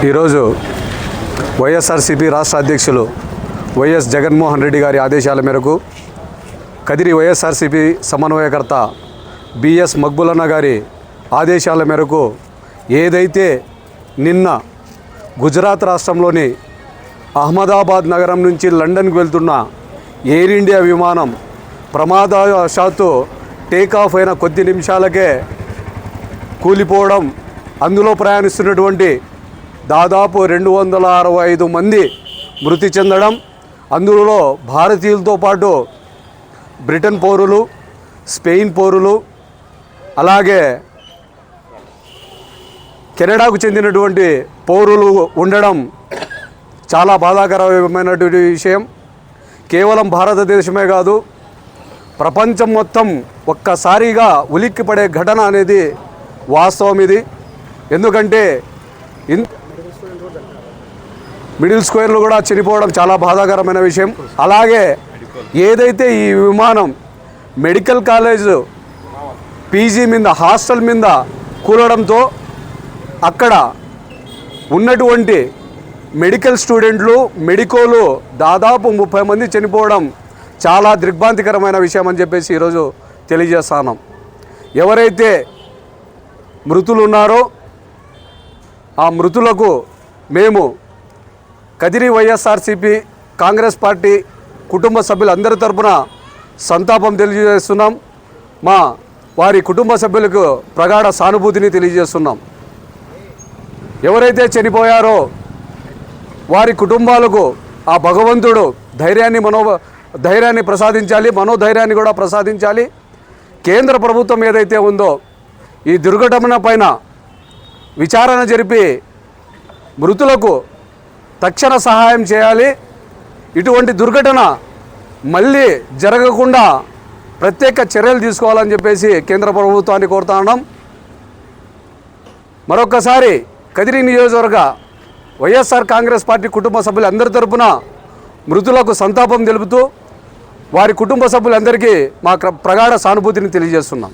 ఈరోజు వైఎస్ఆర్సీపీ రాష్ట్ర అధ్యక్షులు వైఎస్ జగన్మోహన్ రెడ్డి గారి ఆదేశాల మేరకు కదిరి వైఎస్ఆర్సీపీ సమన్వయకర్త బిఎస్ మక్బులన్న గారి ఆదేశాల మేరకు ఏదైతే నిన్న గుజరాత్ రాష్ట్రంలోని అహ్మదాబాద్ నగరం నుంచి లండన్కి వెళ్తున్న ఎయిర్ ఇండియా విమానం ప్రమాదవశాత్తు టేకాఫ్ అయిన కొద్ది నిమిషాలకే కూలిపోవడం అందులో ప్రయాణిస్తున్నటువంటి దాదాపు రెండు వందల అరవై ఐదు మంది మృతి చెందడం అందులో భారతీయులతో పాటు బ్రిటన్ పౌరులు స్పెయిన్ పౌరులు అలాగే కెనడాకు చెందినటువంటి పౌరులు ఉండడం చాలా బాధాకరమైనటువంటి విషయం. కేవలం భారతదేశమే కాదు ప్రపంచం మొత్తం ఒక్కసారిగా ఉలిక్కిపడే ఘటన అనేది వాస్తవం ఇది ఎందుకంటే ఇన్ మిడిల్ స్క్వేర్లు కూడా చనిపోవడం చాలా బాధాకరమైన విషయం. అలాగే ఏదైతే ఈ విమానం మెడికల్ కాలేజ్ పీజీ మీద హాస్టల్ మీద కూలడంతో అక్కడ ఉన్నటువంటి మెడికల్ స్టూడెంట్లు మెడికోలు దాదాపు ముప్పై మంది చనిపోవడం చాలా దిగ్భాంతికరమైన విషయం అని చెప్పేసి ఈరోజు తెలియజేస్తాను. ఎవరైతే మృతులు ఉన్నారో ఆ మృతులకు మేము కదిరి వైఎస్ఆర్సీపీ కాంగ్రెస్ పార్టీ కుటుంబ సభ్యులందరి తరపున సంతాపం తెలియజేస్తున్నాం. మా వారి కుటుంబ సభ్యులకు ప్రగాఢ సానుభూతిని తెలియజేస్తున్నాం. ఎవరైతే చనిపోయారో వారి కుటుంబాలకు ఆ భగవంతుడు ధైర్యాన్ని మనో ధైర్యాన్ని ప్రసాదించాలి మనోధైర్యాన్ని కూడా ప్రసాదించాలి. కేంద్ర ప్రభుత్వం ఏదైతే ఉందో ఈ దుర్ఘటన పైన విచారణ జరిపి మృతులకు తక్షణ సహాయం చేయాలి. ఇటువంటి దుర్ఘటన మళ్ళీ జరగకుండా ప్రత్యేక చర్యలు తీసుకోవాలని చెప్పేసి కేంద్ర ప్రభుత్వాన్ని కోరుతా ఉన్నాం. మరొకసారి కదిరి నియోజకవర్గ వైఎస్ఆర్ కాంగ్రెస్ పార్టీ కుటుంబ సభ్యులందరి తరపున మృతులకు సంతాపం తెలుపుతూ వారి కుటుంబ సభ్యులందరికీ మా ప్రగాఢ సానుభూతిని తెలియజేస్తున్నాం.